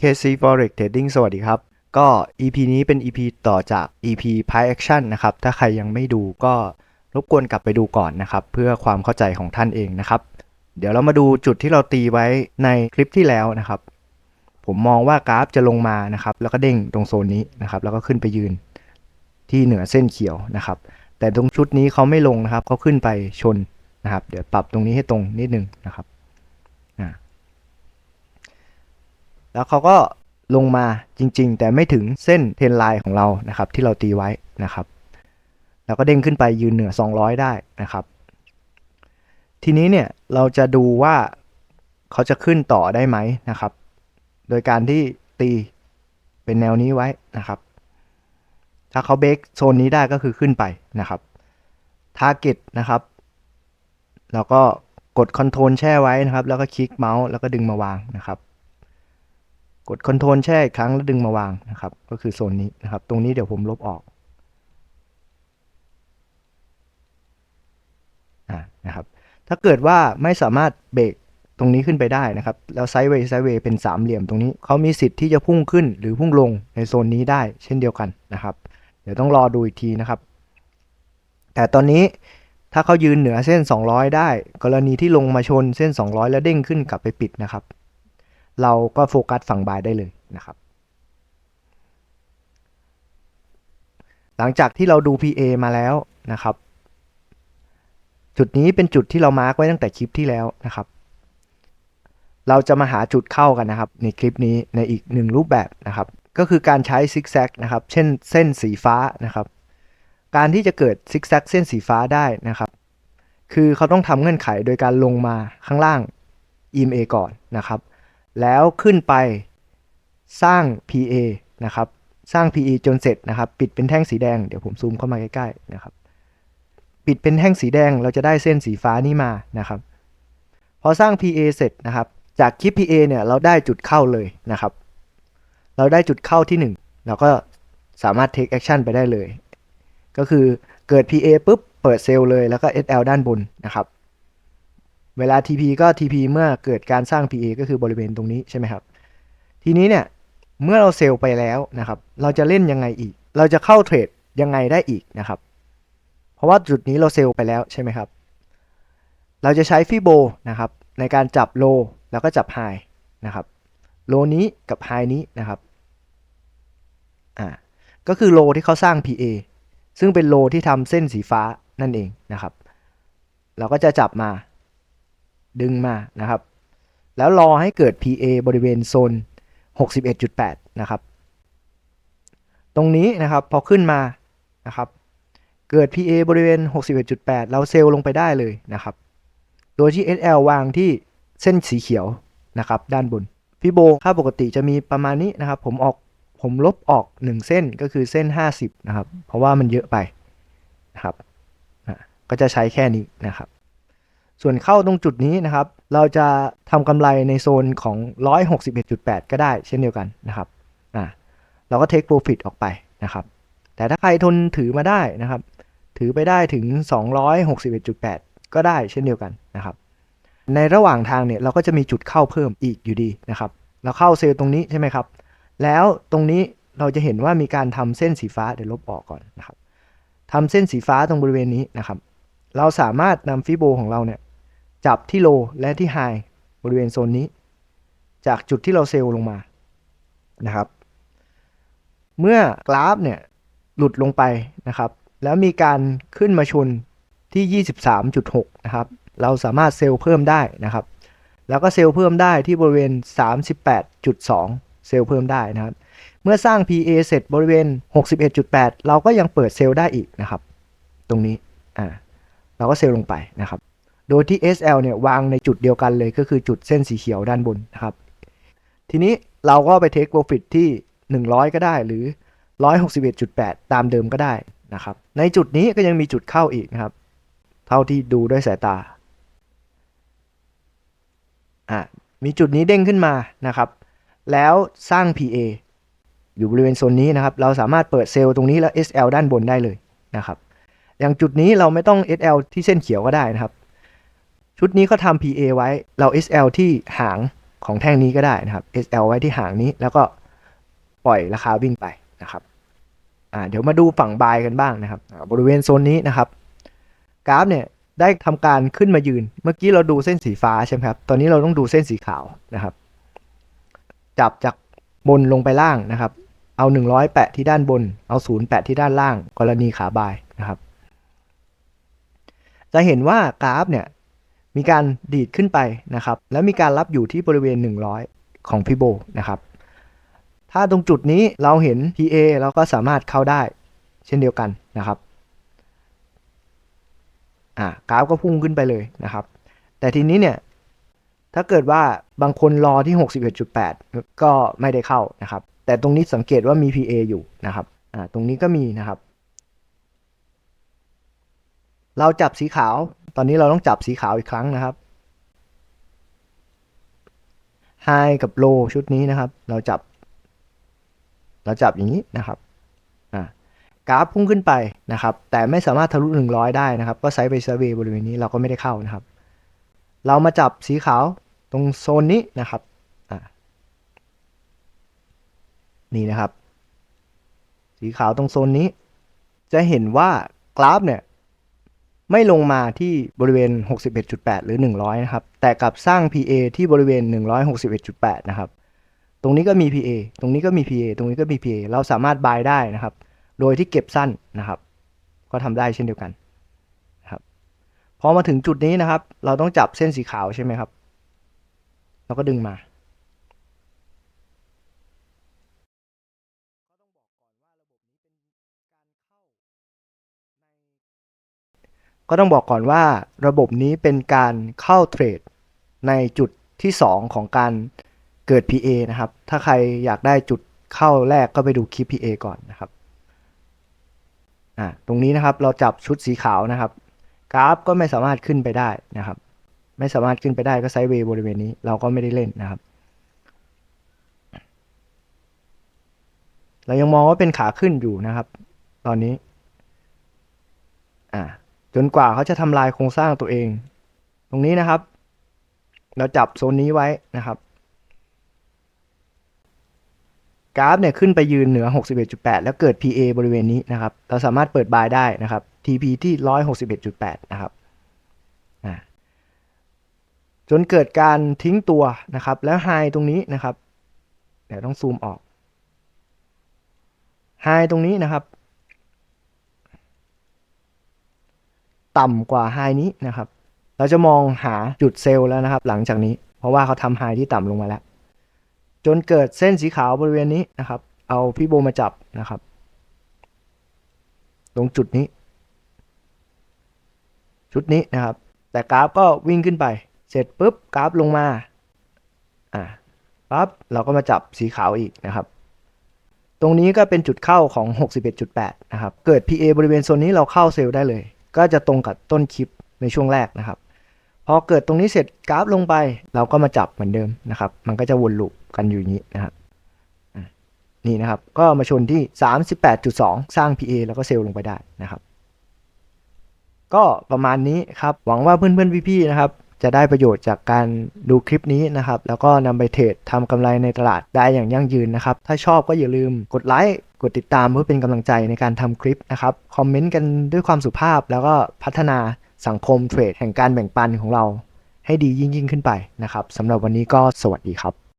KC Forex Trading สวัสดีครับ ก็ EP นี้เป็น EP ต่อจาก EP Price Action นะครับ ถ้าใครยังไม่ดูก็รบกวนกลับไปดูก่อนนะครับ เพื่อความเข้าใจของท่านเองนะครับ เดี๋ยวเรามาดูจุดที่เราตีไว้ในคลิปที่แล้วนะครับ ผมมองว่ากราฟจะลงมานะครับ แล้วก็เด้งตรงโซนนี้นะครับ แล้วก็ขึ้นไปยืนที่เหนือเส้นเขียวนะครับ แต่ตรงชุดนี้เขาไม่ลงนะครับเขาขึ้นไปชนนะครับ เดี๋ยวปรับตรงนี้ให้ตรงนิดนึงนะครับอ่า แล้วเขาก็ลงมาจริง ๆ แต่ไม่ถึงเส้นเทรนไลน์ของเรานะครับ ที่เราตีไว้นะครับ แล้วก็เด้งขึ้นไปยืนเหนือ 200 ได้นะครับ ทีนี้เนี่ยเราจะดูว่าเขาจะขึ้นต่อได้ไหมนะครับ โดยการที่ตีเป็นแนวนี้ไว้นะครับ ถ้าเขาเบรกโซนนี้ได้ก็คือขึ้นไปนะครับทาร์เก็ตนะครับแล้วก็กดคอนโทรลแช่ไว้นะครับ แล้วก็คลิกเมาส์แล้วก็ดึงมาวางนะครับ กดคอนโทรลแช่อีกครั้งแล้วดึงมาวางนะครับ ก็คือโซนนี้นะครับ ตรงนี้เดี๋ยวผมลบออกอ่านะครับ ถ้าเกิดว่าไม่สามารถเบรกตรงนี้ขึ้นไปได้นะครับ แล้วไซด์เวย์ไซด์เวย์เป็นสามเหลี่ยมตรงนี้เขามีสิทธิ์ที่จะพุ่งขึ้นหรือพุ่งลงในโซนนี้ได้เช่นเดียวกันนะครับ เดี๋ยวต้องรอดูอีกทีนะครับ แต่ตอนนี้ถ้าเขายืนเหนือเส้น 200 ได้ กรณีที่ลงมาชนเส้น 200 แล้วเด้งขึ้นกลับไปปิดนะครับ เราก็โฟกัสฝั่งบายได้เลยนะครับ หลังจากที่เราดู PA มาแล้วนะครับ จุดนี้เป็นจุดที่เรามาร์กไว้ตั้งแต่คลิปที่แล้วนะครับ เราจะมาหาจุดเข้ากันนะครับ ในคลิปนี้ในอีกหนึ่งรูปแบบนะครับ ก็คือการใช้ซิกแซกนะครับ เช่นเส้นสีฟ้านะครับ การที่จะเกิดซิกแซกเส้นสีฟ้าได้นะครับ คือเขาต้องทำเงื่อนไขโดยการลงมาข้างล่าง EMA ก่อนนะครับ แล้วขึ้นไปสร้าง PA นะครับ สร้าง PE จนเสร็จนะครับ ปิดเป็นแท่งสีแดง เดี๋ยวผมซูมเข้ามาใกล้ๆนะครับ ปิดเป็นแท่งสีแดง เราจะได้เส้นสีฟ้านี่มานะครับ พอสร้าง PA เสร็จนะครับ จากคลิป PA เนี่ยเราได้จุดเข้าเลยนะครับ เราได้จุดเข้าที่ 1 เราก็สามารถ take action ไปได้เลย ก็คือเกิด PA ปุ๊บ เปิดเซลล์เลย แล้วก็ SL ด้านบนนะครับ เวลา TP ก็ TP เมื่อเกิดการสร้าง PA ก็คือบริเวณตรงนี้ใช่ไหมครับ ทีนี้เนี่ยเมื่อเราเซลล์ไปแล้วนะครับ เราจะเล่นยังไงอีก เราจะเข้าเทรดยังไงได้อีกนะครับ เพราะว่าจุดนี้เราเซลล์ไปแล้วใช่ไหมครับ เราจะใช้ฟิโบนะครับในการจับโลแล้วก็จับไฮนะครับ โลนี้กับไฮนี้นะครับ อ่า ก็คือโลที่เขาสร้าง PA ซึ่งเป็นโลที่ทำเส้นสีฟ้านั่นเองนะครับ เราก็จะจับมา ดึงมานะครับ แล้วรอให้เกิด PA บริเวณโซน 61.8 นะครับ ตรงนี้นะครับพอขึ้นมานะครับ เกิด PA บริเวณ 61.8 เราเซลล์ลงไปได้เลยนะครับ โดยที่ SL วางที่เส้นสีเขียวนะครับด้านบนฟิโบค่าปกติจะมีประมาณนี้นะครับ ผมออกผมลบออก 1 เส้นก็คือเส้น 50 นะครับ เพราะว่ามันเยอะไปนะครับก็จะใช้แค่นี้นะครับ ส่วนเข้าตรงจุดนี้นะครับ เราจะทำกำไรในโซนของ 161.8 ก็ได้เช่นเดียวกันนะครับอ่าเราก็ take profit ออกไปนะครับ แต่ถ้าใครทนถือมาได้นะครับ ถือไปได้ถึง 261.8 ก็ได้เช่นเดียวกันนะครับ ในระหว่างทางเนี่ยเราก็จะมีจุดเข้าเพิ่มอีกอยู่ดีนะครับ เราเข้าเซลล์ตรงนี้ใช่ไหมครับ แล้วตรงนี้เราจะเห็นว่ามีการทำเส้นสีฟ้าเดี๋ยวลบออกก่อนนะครับทำเส้นสีฟ้าตรงบริเวณนี้นะครับ เราสามารถนำฟิโบของเราเนี่ย จับที่โลและที่ไฮบริเวณโซนนี้ จากจุดที่เราเซลล์ลงมานะครับ เมื่อกราฟเนี่ยหลุดลงไปนะครับ แล้วมีการขึ้นมาชนที่ 23.6 นะครับ เราสามารถเซลล์เพิ่มได้นะครับ แล้วก็เซลล์เพิ่มได้ที่บริเวณ 38.2 เซลล์เพิ่มได้นะครับ เมื่อสร้าง PA เสร็จบริเวณ 61.8 เราก็ยังเปิดเซลล์ได้อีกนะครับ ตรงนี้ อ่า เราก็เซลล์ลงไปนะครับ โดยที่ SL เนี่ยวางในจุดเดียวกันเลยก็คือจุดเส้นสีเขียวด้านบนนะครับ ทีนี้เราก็ไป take profit ที่ 100 ก็ได้หรือ 161.8 ตามเดิมก็ได้นะครับ ในจุดนี้ก็ยังมีจุดเข้าอีกนะครับ เท่าที่ดูด้วยสายตาอะมีจุดนี้เด้งขึ้นมานะครับ แล้วสร้าง PA อยู่บริเวณโซนนี้นะครับ เราสามารถเปิดเซลล์ตรงนี้แล้ว SL ด้านบนได้เลยนะครับ อย่างจุดนี้เราไม่ต้อง SL ที่เส้นเขียวก็ได้นะครับ ชุดนี้เขาทำ PA ไว้เรา SL ที่หางของแท่งนี้ก็ได้นะครับ SL ไว้ที่หางนี้แล้วก็ปล่อยราคาวิ่งไปนะครับอ่าเดี๋ยวมาดูฝั่งบายกันบ้างนะครับบริเวณโซนนี้นะครับ กราฟเนี่ยได้ทำการขึ้นมายืน เมื่อกี้เราดูเส้นสีฟ้าใช่ไหมครับ ตอนนี้เราต้องดูเส้นสีขาวนะครับ จับจากบนลงไปล่างนะครับ เอา 100 แปะที่ด้านบน เอา0แปะที่ด้านล่าง กรณีขาบายนะครับ จะเห็นว่ากราฟเนี่ย มีการดีดขึ้นไปนะครับ แล้วมีการรับอยู่ที่บริเวณ 100 ของพิโบนะครับ ถ้าตรงจุดนี้เราเห็น PA เราก็สามารถเข้าได้ เช่นเดียวกันนะครับอ่ากราฟก็พุ่งขึ้นไปเลยนะครับ แต่ทีนี้เนี่ยถ้าเกิดว่าบางคนรอที่ 61.8 ก็ไม่ได้เข้านะครับ แต่ตรงนี้สังเกตว่ามี PA อยู่นะครับอ่าตรงนี้ก็มีนะครับ เราจับสีขาว อนนี้เราต้องจับสีขาวอีกครั้งนะครับ High กับ Low ชุดนี้นะครับ เราจับ เราจับอย่างนี้นะครับกราฟพุ่งขึ้นไปนะครับ แต่ไม่สามารถทะลุ 100 ได้นะครับ ก็ไซด์ไปเซเวย์บริเวณนี้เราก็ไม่ได้เข้านะครับ เรามาจับสีขาวตรงโซนนี้นะครับนี่นะครับ สีขาวตรงโซนนี้ จะเห็นว่ากราฟเนี่ย ไม่ลงมาที่บริเวณ 61.8 หรือ 100 นะครับ แต่กลับสร้าง PA ที่บริเวณ 161.8 นะครับ ตรงนี้ก็มี PA ตรงนี้ก็มี PA ตรงนี้ก็มี PA เราสามารถ buy ได้นะครับ โดยที่เก็บสั้นนะครับ ก็ทำได้เช่นเดียวกันนะครับพอมาถึงจุดนี้นะครับ เราต้องจับเส้นสีขาวใช่ไหมครับ เราก็ดึงมา ก็ต้องบอกก่อนว่าระบบนี้เป็นการเข้าเทรดในจุดที่ 2 ของการเกิด PA นะครับ ถ้าใครอยากได้จุดเข้าแรกก็ไปดูคลิป PA ก่อนนะครับอ่าตรงนี้นะครับเราจับชุดสีขาวนะครับ กราฟก็ไม่สามารถขึ้นไปได้นะครับ ไม่สามารถขึ้นไปได้ก็ไซด์เวย์บริเวณนี้เราก็ไม่ได้เล่นนะครับ เรายังมองว่าเป็นขาขึ้นอยู่นะครับ ตอนนี้อ่า จนกว่าเขาจะทำลายโครงสร้างตัวเอง ตรงนี้นะครับ เราจับโซนนี้ไว้นะครับ กราฟเนี่ยขึ้นไปยืนเหนือ 61.8 แล้วเกิด PA บริเวณนี้นะครับ เราสามารถเปิดบายได้นะครับ TP ที่ 161.8 นะครับจนเกิดการทิ้งตัวนะครับ แล้วไฮตรงนี้นะครับ เดี๋ยวต้องซูมออกไฮตรงนี้นะครับ ต่ำกว่าไฮนี้นะครับ เราจะมองหาจุดเซลล์แล้วนะครับ หลังจากนี้ เพราะว่าเขาทำไฮที่ต่ำลงมาแล้ว จนเกิดเส้นสีขาวบริเวณนี้นะครับ เอาพี่โบมาจับนะครับ ตรงจุดนี้ ชุดนี้นะครับ แต่กราฟก็วิ่งขึ้นไป เสร็จปุ๊บกราฟลงมาอ่าปั๊บเราก็มาจับสีขาวอีกนะครับ ตรงนี้ก็เป็นจุดเข้าของ 61.8 นะครับ เกิด PA บริเวณโซนนี้เราเข้าเซลล์ได้เลย ก็จะตรงกับต้นคลิปในช่วงแรกนะครับ พอเกิดตรงนี้เสร็จกราฟลงไป เราก็มาจับเหมือนเดิมนะครับ มันก็จะวนลูปกันอยู่นี้นะครับอะนี่นะครับ ก็มาชนที่ 38.2 สร้าง PA แล้วก็เซลล์ลงไปได้นะครับ ก็ประมาณนี้ครับ หวังว่าเพื่อนๆพี่ๆนะครับ จะได้ประโยชน์จากการดูคลิปนี้นะครับ แล้วก็นำไปเทรดทำกำไรในตลาดได้อย่างยั่งยืนนะครับ ถ้าชอบก็อย่าลืมกดไลค์ กดติดตามเพื่อเป็นกำลังใจในการทำคลิปนะครับ คอมเมนต์กันด้วยความสุภาพ แล้วก็พัฒนาสังคมเทรดแห่งการแบ่งปันของเรา ให้ดียิ่งยิ่งขึ้นไปนะครับสำหรับวันนี้ก็สวัสดีครับ